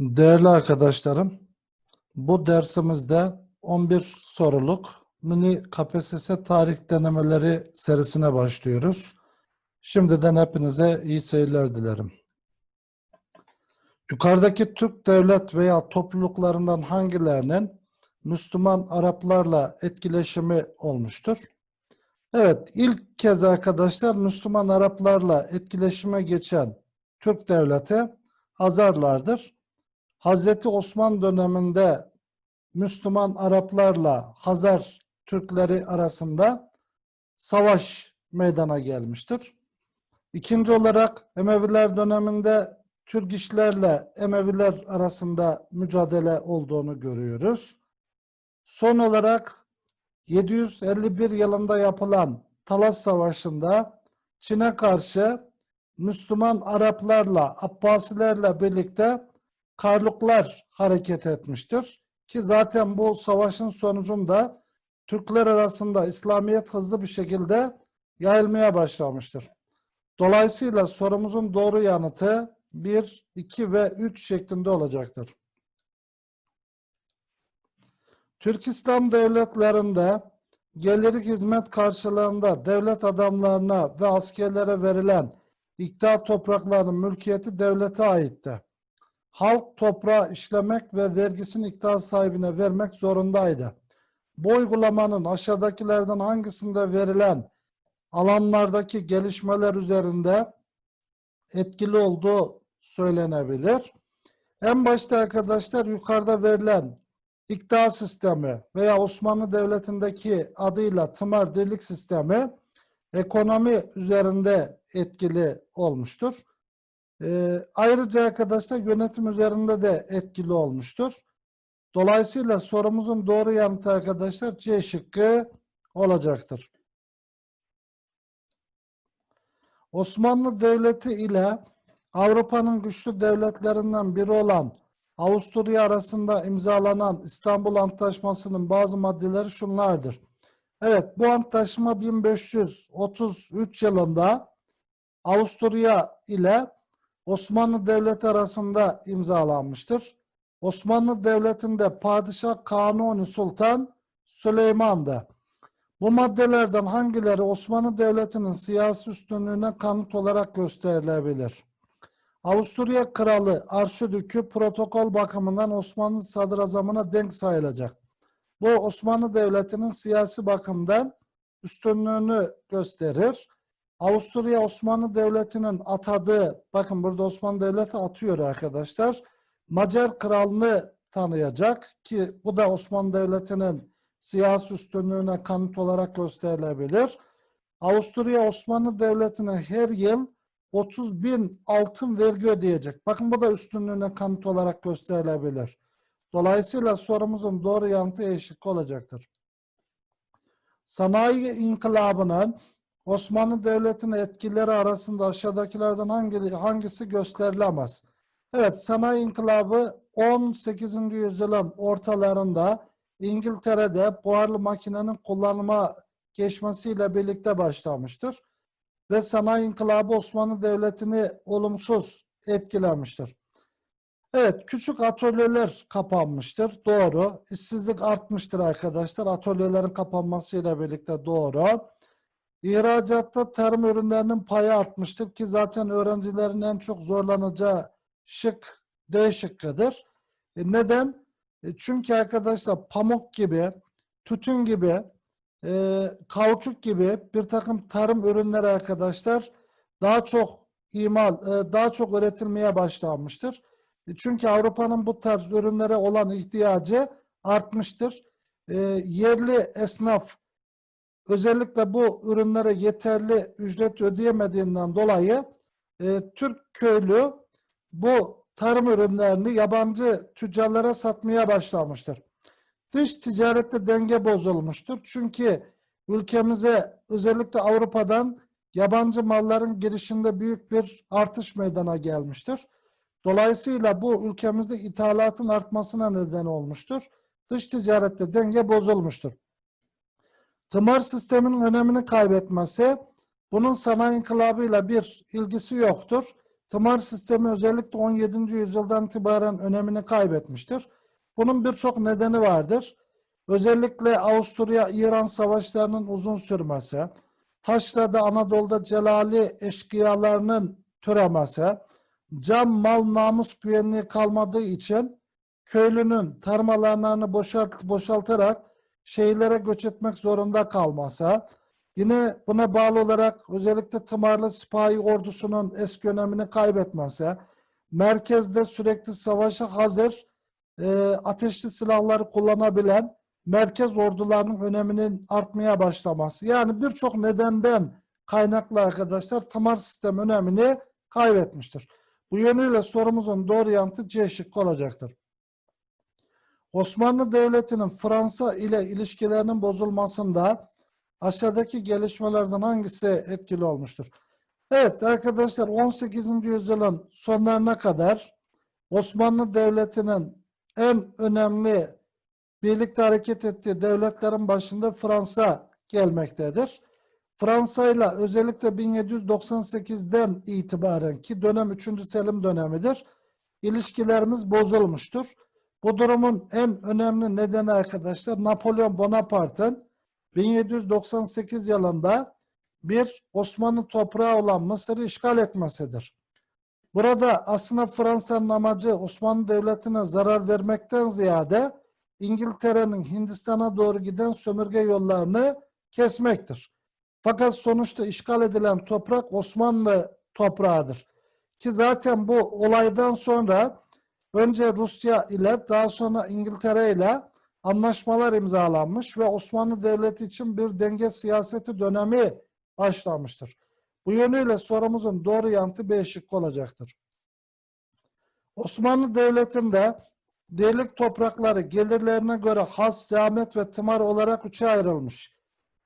Değerli arkadaşlarım, bu dersimizde 11 soruluk mini KPSS tarih denemeleri serisine başlıyoruz. Şimdiden hepinize iyi seyirler dilerim. Yukarıdaki Türk devlet veya topluluklarından hangilerinin Müslüman Araplarla etkileşimi olmuştur? Evet, ilk kez arkadaşlar Müslüman Araplarla etkileşime geçen Türk devleti Hazarlardır. Hazreti Osman döneminde Müslüman Araplarla Hazar Türkleri arasında savaş meydana gelmiştir. İkinci olarak Emeviler döneminde Türk işlerle Emeviler arasında mücadele olduğunu görüyoruz. Son olarak 751 yılında yapılan Talas Savaşı'nda Çin'e karşı Müslüman Araplarla, Abbasilerle birlikte Karluklar hareket etmiştir. Ki zaten bu savaşın sonucunda Türkler arasında İslamiyet hızlı bir şekilde yayılmaya başlamıştır. Dolayısıyla sorumuzun doğru yanıtı 1, 2 ve 3 şeklinde olacaktır. Türk İslam devletlerinde geliri hizmet karşılığında devlet adamlarına ve askerlere verilen iktidar topraklarının mülkiyeti devlete aitti. Halk toprağı işlemek ve vergisini iktidar sahibine vermek zorundaydı. Bu uygulamanın aşağıdakilerden hangisinde verilen alanlardaki gelişmeler üzerinde etkili olduğu söylenebilir. En başta arkadaşlar yukarıda verilen iktidar sistemi veya Osmanlı Devleti'ndeki adıyla tımar dirlik sistemi ekonomi üzerinde etkili olmuştur. Ee, ayrıca arkadaşlar yönetim üzerinde de etkili olmuştur. Dolayısıyla sorumuzun doğru yanıtı arkadaşlar C şıkkı olacaktır. Osmanlı Devleti ile Avrupa'nın güçlü devletlerinden biri olan Avusturya arasında imzalanan İstanbul Antlaşması'nın bazı maddeleri şunlardır. Evet bu antlaşma 1533 yılında Avusturya ile Osmanlı Devleti arasında imzalanmıştır. Osmanlı Devleti'nde Padişah Kanuni Sultan Süleyman'dı. Bu maddelerden hangileri Osmanlı Devleti'nin siyasi üstünlüğüne kanıt olarak gösterilebilir? Avusturya Kralı Arşidükü protokol bakımından Osmanlı sadrazamına denk sayılacak. Bu Osmanlı Devleti'nin siyasi bakımdan üstünlüğünü gösterir. Avusturya Osmanlı Devleti'nin atadığı, bakın burada Osmanlı Devleti atıyor arkadaşlar. Macar Kralını tanıyacak ki bu da Osmanlı Devleti'nin siyasi üstünlüğüne kanıt olarak gösterilebilir. Avusturya Osmanlı Devleti'ne her yıl 30 bin altın vergi ödeyecek. Bakın bu da üstünlüğüne kanıt olarak gösterilebilir. Dolayısıyla sorumuzun doğru yanıtı eşlik olacaktır. Sanayi inkılabının Osmanlı Devleti'nin etkileri arasında aşağıdakilerden hangi, hangisi gösterilemez? Evet, sanayi inkılabı 18. yüzyılın ortalarında İngiltere'de buharlı makinenin kullanıma geçmesiyle birlikte başlamıştır. Ve sanayi inkılabı Osmanlı Devleti'ni olumsuz etkilemiştir. Evet, küçük atölyeler kapanmıştır. Doğru. İşsizlik artmıştır arkadaşlar. Atölyelerin kapanmasıyla birlikte doğru. İhracatta tarım ürünlerinin payı artmıştır ki zaten öğrencilerin en çok zorlanacağı şık D şıkkıdır. E neden? E çünkü arkadaşlar pamuk gibi, tütün gibi, e, kauçuk gibi bir takım tarım ürünleri arkadaşlar daha çok imal, e, daha çok üretilmeye başlanmıştır. E çünkü Avrupa'nın bu tarz ürünlere olan ihtiyacı artmıştır. E, yerli esnaf özellikle bu ürünlere yeterli ücret ödeyemediğinden dolayı e, Türk köylü bu tarım ürünlerini yabancı tüccarlara satmaya başlamıştır. Dış ticarette denge bozulmuştur. Çünkü ülkemize özellikle Avrupa'dan yabancı malların girişinde büyük bir artış meydana gelmiştir. Dolayısıyla bu ülkemizde ithalatın artmasına neden olmuştur. Dış ticarette denge bozulmuştur. Tımar sisteminin önemini kaybetmesi bunun sanayi inkılabıyla bir ilgisi yoktur. tımar sistemi özellikle 17. yüzyıldan itibaren önemini kaybetmiştir. Bunun birçok nedeni vardır. Özellikle Avusturya-İran savaşlarının uzun sürmesi, Taşra'da Anadolu'da Celali eşkıyalarının türemesi, can, mal, namus güvenliği kalmadığı için köylünün tarmalarını boşalt, boşaltarak şehirlere göç etmek zorunda kalması, yine buna bağlı olarak özellikle tımarlı sipahi ordusunun eski önemini kaybetmesi, merkezde sürekli savaşa hazır e, ateşli silahları kullanabilen merkez ordularının öneminin artmaya başlaması. Yani birçok nedenden kaynaklı arkadaşlar tımar sistem önemini kaybetmiştir. Bu yönüyle sorumuzun doğru yanıtı C şıkkı olacaktır. Osmanlı Devleti'nin Fransa ile ilişkilerinin bozulmasında aşağıdaki gelişmelerden hangisi etkili olmuştur? Evet arkadaşlar 18. yüzyılın sonlarına kadar Osmanlı Devleti'nin en önemli birlikte hareket ettiği devletlerin başında Fransa gelmektedir. Fransa ile özellikle 1798'den itibaren ki dönem 3. Selim dönemidir. ilişkilerimiz bozulmuştur. Bu durumun en önemli nedeni arkadaşlar Napolyon Bonaparte'ın 1798 yılında bir Osmanlı toprağı olan Mısır'ı işgal etmesidir. Burada aslında Fransa'nın amacı Osmanlı Devleti'ne zarar vermekten ziyade İngiltere'nin Hindistan'a doğru giden sömürge yollarını kesmektir. Fakat sonuçta işgal edilen toprak Osmanlı toprağıdır. Ki zaten bu olaydan sonra önce Rusya ile daha sonra İngiltere ile anlaşmalar imzalanmış ve Osmanlı Devleti için bir denge siyaseti dönemi başlamıştır. Bu yönüyle sorumuzun doğru yanıtı B şıkkı olacaktır. Osmanlı Devleti'nde Delik toprakları gelirlerine göre has, zahmet ve tımar olarak üçe ayrılmış.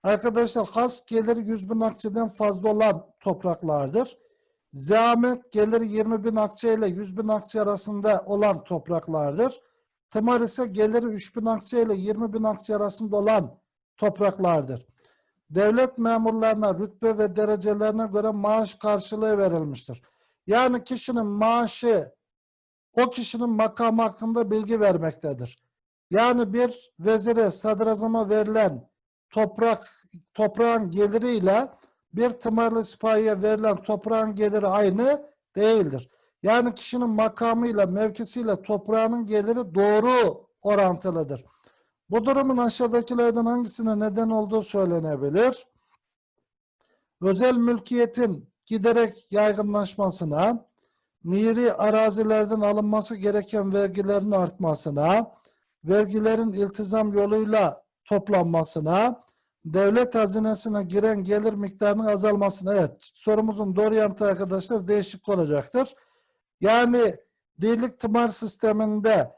Arkadaşlar has gelir 100 bin akçeden fazla olan topraklardır. Zahmet geliri 20 bin akçe ile 100 bin akçe arasında olan topraklardır. Tımar ise geliri 3 bin akçe ile 20 bin akçe arasında olan topraklardır. Devlet memurlarına rütbe ve derecelerine göre maaş karşılığı verilmiştir. Yani kişinin maaşı o kişinin makamı hakkında bilgi vermektedir. Yani bir vezire, sadrazama verilen toprak toprağın geliriyle bir tımarlı sipahiye verilen toprağın geliri aynı değildir. Yani kişinin makamıyla, mevkisiyle toprağının geliri doğru orantılıdır. Bu durumun aşağıdakilerden hangisine neden olduğu söylenebilir. Özel mülkiyetin giderek yaygınlaşmasına, miri arazilerden alınması gereken vergilerin artmasına, vergilerin iltizam yoluyla toplanmasına, devlet hazinesine giren gelir miktarının azalmasına. Evet, sorumuzun doğru yanıtı arkadaşlar değişik olacaktır. Yani birlik tımar sisteminde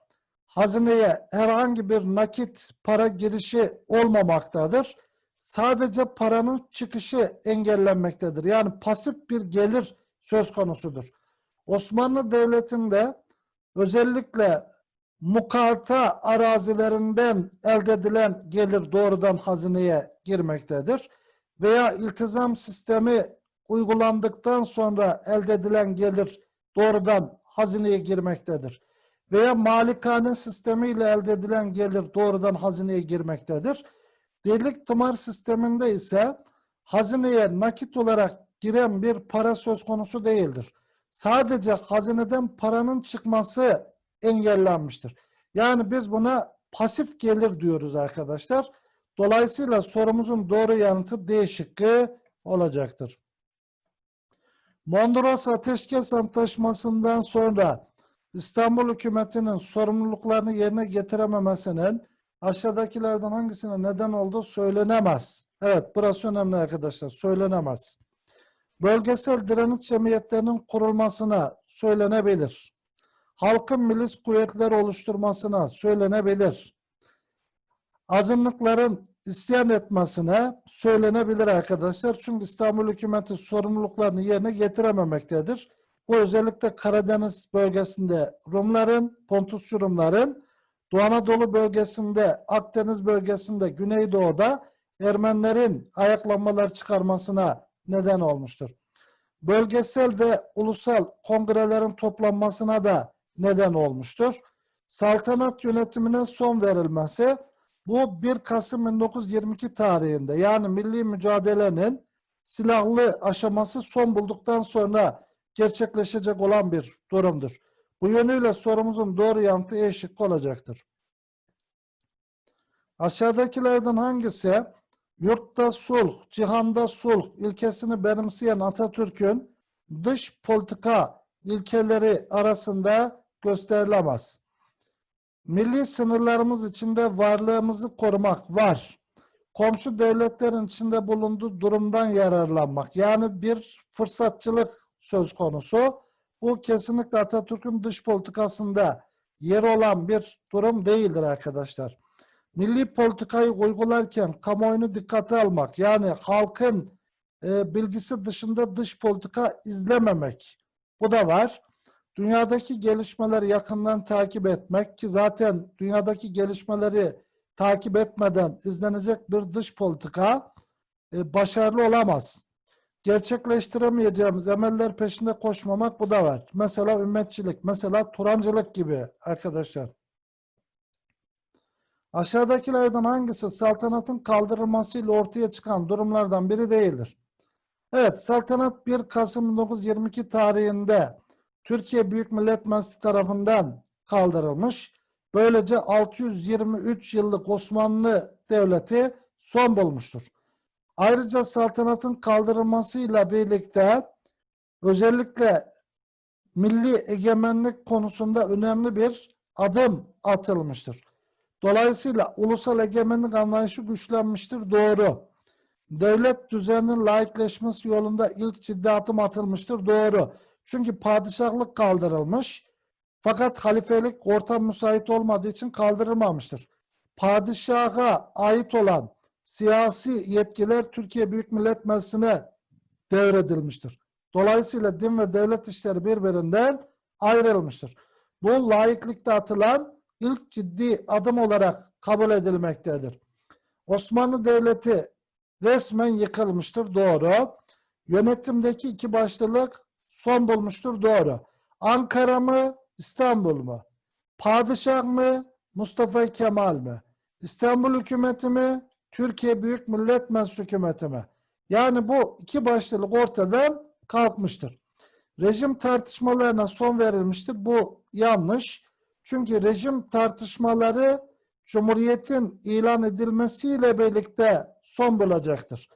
hazineye herhangi bir nakit para girişi olmamaktadır. Sadece paranın çıkışı engellenmektedir. Yani pasif bir gelir söz konusudur. Osmanlı Devleti'nde özellikle mukata arazilerinden elde edilen gelir doğrudan hazineye girmektedir. Veya iltizam sistemi uygulandıktan sonra elde edilen gelir doğrudan hazineye girmektedir. Veya malikane sistemiyle elde edilen gelir doğrudan hazineye girmektedir. Birlik tımar sisteminde ise hazineye nakit olarak giren bir para söz konusu değildir sadece hazineden paranın çıkması engellenmiştir. Yani biz buna pasif gelir diyoruz arkadaşlar. Dolayısıyla sorumuzun doğru yanıtı D şıkkı olacaktır. Mondros Ateşkes Antlaşması'ndan sonra İstanbul hükümetinin sorumluluklarını yerine getirememesinin aşağıdakilerden hangisine neden olduğu söylenemez. Evet burası önemli arkadaşlar söylenemez bölgesel direniş cemiyetlerinin kurulmasına söylenebilir. Halkın milis kuvvetleri oluşturmasına söylenebilir. Azınlıkların isyan etmesine söylenebilir arkadaşlar. Çünkü İstanbul hükümeti sorumluluklarını yerine getirememektedir. Bu özellikle Karadeniz bölgesinde Rumların, Pontusçu Rumların, Doğu Anadolu bölgesinde, Akdeniz bölgesinde, Güneydoğu'da Ermenilerin ayaklanmalar çıkarmasına neden olmuştur. bölgesel ve ulusal kongrelerin toplanmasına da neden olmuştur. Saltanat yönetimine son verilmesi bu 1 Kasım 1922 tarihinde yani milli mücadelenin silahlı aşaması son bulduktan sonra gerçekleşecek olan bir durumdur. Bu yönüyle sorumuzun doğru yanıtı E olacaktır. Aşağıdakilerden hangisi yurtta sulh, cihanda sulh ilkesini benimseyen Atatürk'ün dış politika ilkeleri arasında gösterilemez? Milli sınırlarımız içinde varlığımızı korumak var. Komşu devletlerin içinde bulunduğu durumdan yararlanmak. Yani bir fırsatçılık söz konusu. Bu kesinlikle Atatürk'ün dış politikasında yer olan bir durum değildir arkadaşlar. Milli politikayı uygularken kamuoyunu dikkate almak yani halkın e, bilgisi dışında dış politika izlememek. Bu da var. Dünyadaki gelişmeleri yakından takip etmek ki zaten dünyadaki gelişmeleri takip etmeden izlenecek bir dış politika e, başarılı olamaz. Gerçekleştiremeyeceğimiz emeller peşinde koşmamak bu da var. Mesela ümmetçilik, mesela Turancılık gibi arkadaşlar. Aşağıdakilerden hangisi saltanatın kaldırılmasıyla ortaya çıkan durumlardan biri değildir? Evet, saltanat 1 Kasım 1922 tarihinde Türkiye Büyük Millet Meclisi tarafından kaldırılmış. Böylece 623 yıllık Osmanlı Devleti son bulmuştur. Ayrıca saltanatın kaldırılmasıyla birlikte özellikle milli egemenlik konusunda önemli bir adım atılmıştır. Dolayısıyla ulusal egemenlik anlayışı güçlenmiştir. Doğru. Devlet düzeninin laikleşmesi yolunda ilk ciddi adım atılmıştır. Doğru. Çünkü padişahlık kaldırılmış. Fakat halifelik ortam müsait olmadığı için kaldırılmamıştır. Padişaha ait olan siyasi yetkiler Türkiye Büyük Millet Meclisi'ne devredilmiştir. Dolayısıyla din ve devlet işleri birbirinden ayrılmıştır. Bu laiklikte atılan ilk ciddi adım olarak kabul edilmektedir. Osmanlı Devleti resmen yıkılmıştır. Doğru. Yönetimdeki iki başlılık son bulmuştur. Doğru. Ankara mı? İstanbul mu? Padişah mı? Mustafa Kemal mi? İstanbul hükümeti mi? Türkiye Büyük Millet Meclisi hükümeti mi? Yani bu iki başlılık ortadan kalkmıştır. Rejim tartışmalarına son verilmiştir. Bu yanlış. Çünkü rejim tartışmaları Cumhuriyet'in ilan edilmesiyle birlikte son bulacaktır.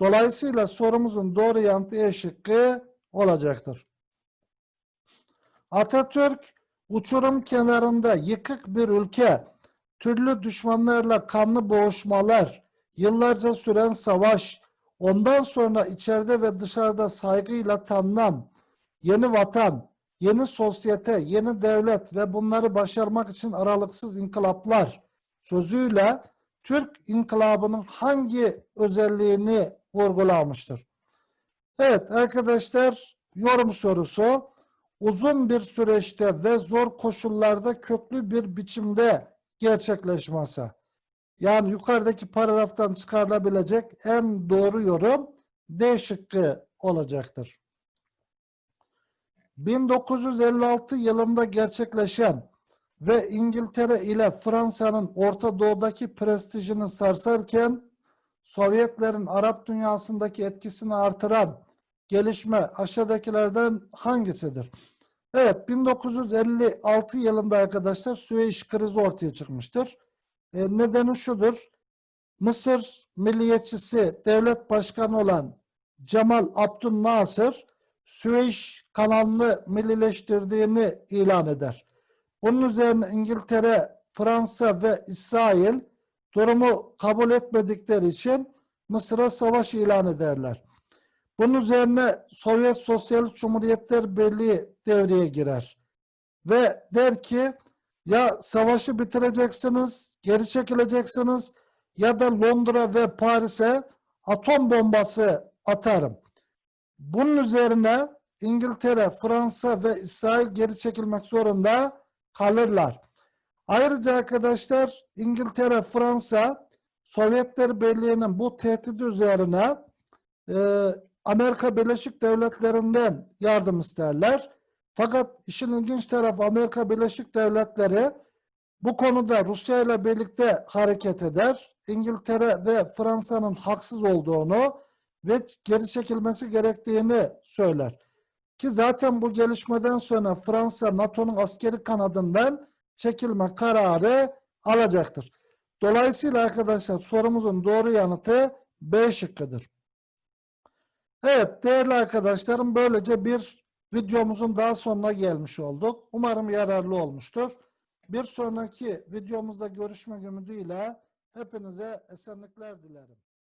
Dolayısıyla sorumuzun doğru yanıtı E şıkkı olacaktır. Atatürk uçurum kenarında yıkık bir ülke, türlü düşmanlarla kanlı boğuşmalar, yıllarca süren savaş, ondan sonra içeride ve dışarıda saygıyla tanınan yeni vatan, yeni sosyete, yeni devlet ve bunları başarmak için aralıksız inkılaplar sözüyle Türk inkılabının hangi özelliğini vurgulamıştır? Evet arkadaşlar yorum sorusu uzun bir süreçte ve zor koşullarda köklü bir biçimde gerçekleşmesi. Yani yukarıdaki paragraftan çıkarılabilecek en doğru yorum D şıkkı olacaktır. 1956 yılında gerçekleşen ve İngiltere ile Fransa'nın Orta Doğu'daki prestijini sarsarken Sovyetlerin Arap dünyasındaki etkisini artıran gelişme aşağıdakilerden hangisidir? Evet 1956 yılında arkadaşlar Süveyş krizi ortaya çıkmıştır. E, nedeni şudur. Mısır milliyetçisi devlet başkanı olan Cemal Abdülnasır Süveyş kanalını millileştirdiğini ilan eder. Bunun üzerine İngiltere, Fransa ve İsrail durumu kabul etmedikleri için Mısır'a savaş ilan ederler. Bunun üzerine Sovyet Sosyalist Cumhuriyetler Birliği devreye girer. Ve der ki ya savaşı bitireceksiniz, geri çekileceksiniz ya da Londra ve Paris'e atom bombası atarım. Bunun üzerine İngiltere, Fransa ve İsrail geri çekilmek zorunda kalırlar. Ayrıca arkadaşlar İngiltere, Fransa Sovyetler Birliği'nin bu tehdit üzerine e, Amerika Birleşik Devletleri'nden yardım isterler. Fakat işin ilginç tarafı Amerika Birleşik Devletleri bu konuda Rusya ile birlikte hareket eder. İngiltere ve Fransa'nın haksız olduğunu ve geri çekilmesi gerektiğini söyler. Ki zaten bu gelişmeden sonra Fransa NATO'nun askeri kanadından çekilme kararı alacaktır. Dolayısıyla arkadaşlar sorumuzun doğru yanıtı B şıkkıdır. Evet değerli arkadaşlarım böylece bir videomuzun daha sonuna gelmiş olduk. Umarım yararlı olmuştur. Bir sonraki videomuzda görüşmek ümidiyle hepinize esenlikler dilerim.